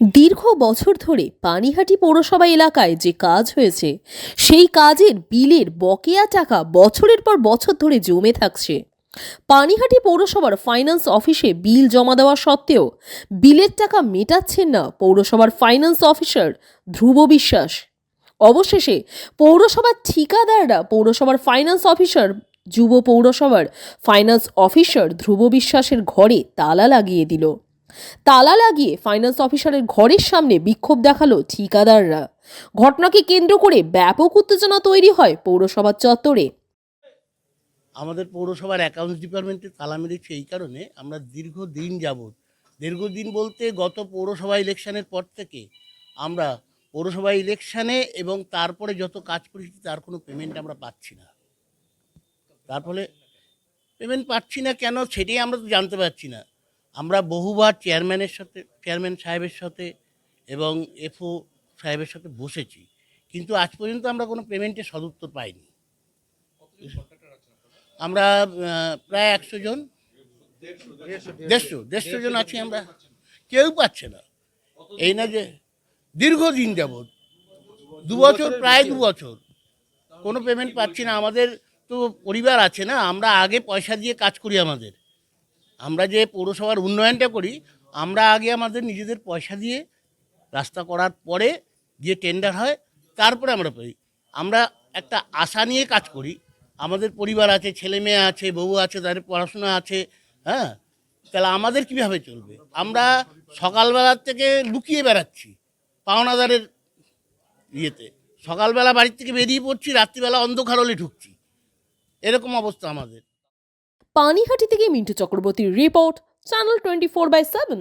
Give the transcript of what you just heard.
দীর্ঘ বছর ধরে পানিহাটি পৌরসভা এলাকায় যে কাজ হয়েছে, সেই কাজের বিলের বকেয়া টাকা বছরের পর বছর ধরে জমে থাকছে। পানিহাটি পৌরসভার ফাইন্যান্স অফিসে বিল জমা দেওয়া সত্ত্বেও বিলের টাকা মেটাচ্ছেন না পৌরসভার ফাইন্যান্স অফিসার ধ্রুব বিশ্বাস। অবশেষে পৌরসভার ঠিকাদাররা পৌরসভার ফাইন্যান্স অফিসার যুব পৌরসভার ফাইন্যান্স অফিসার ধ্রুব বিশ্বাসের ঘরে তালা লাগিয়ে দিল। তালা লাগিয়ে ফাইন্যান্স অফিসারের ঘরের সামনে বিক্ষোভ দেখাল ঠিকাদাররা। ঘটনাকে কেন্দ্র করে ব্যাপক উত্তেজনা তৈরি হয় পৌরসভার চত্বরে। আমাদের পৌরসভার অ্যাকাউন্টস ডিপার্টমেন্টে তালা মেরেছে এই কারণে আমরা দীর্ঘদিন যাবৎ, দীর্ঘদিন বলতে গত পৌরসভা ইলেকশনের পর থেকে আমরা পৌরসভা ইলেকশানে এবং তারপরে যত কাজ করেছি তার কোনো পেমেন্ট আমরা পাচ্ছি না। তার ফলে পেমেন্ট পাচ্ছি না কেন সেটাই আমরা তো জানতে পারছি না। আমরা বহুবার চেয়ারম্যানের সাথে চেয়ারম্যান সাহেবের সাথে এবং এফও সাহেবের সাথে বসেছি। কিন্তু আজ পর্যন্ত আমরা কোনো পেমেন্টের সদুত্তর পাইনি। আমরা প্রায় একশো জন, দেড়শো দেড়শো জন আছি আমরা। কেউ পাচ্ছে না। এই না যে দীর্ঘদিন যাবৎ, দু বছর, প্রায় দু বছর কোনো পেমেন্ট পাচ্ছি না। আমাদের তো পরিবার আছে না, আমরা আগে পয়সা দিয়ে কাজ করি আমাদের। আমরা যে পৌরসভার উন্নয়নটা করি, আমরা আগে আমাদের নিজেদের পয়সা দিয়ে রাস্তা করার পরে যে টেন্ডার হয়, তারপরে আমরা পাই আমরা একটা আশা নিয়ে কাজ করি। আমাদের পরিবার আছে, ছেলে মেয়ে আছে, বউ আছে, তাদের পড়াশোনা আছে হ্যাঁ? তাহলে আমাদের কীভাবে চলবে? আমরা সকালবেলার থেকে লুকিয়ে বেড়াচ্ছি পাওনাদারের ইয়েতে। সকালবেলা বাড়ির থেকে বেরিয়ে পড়ছি, রাত্রিবেলা অন্ধকার হলে ঢুকছি। এরকম অবস্থা আমাদের। পানিহাটি থেকে মিন্টু চক্রবর্তীর report channel twenty four by seven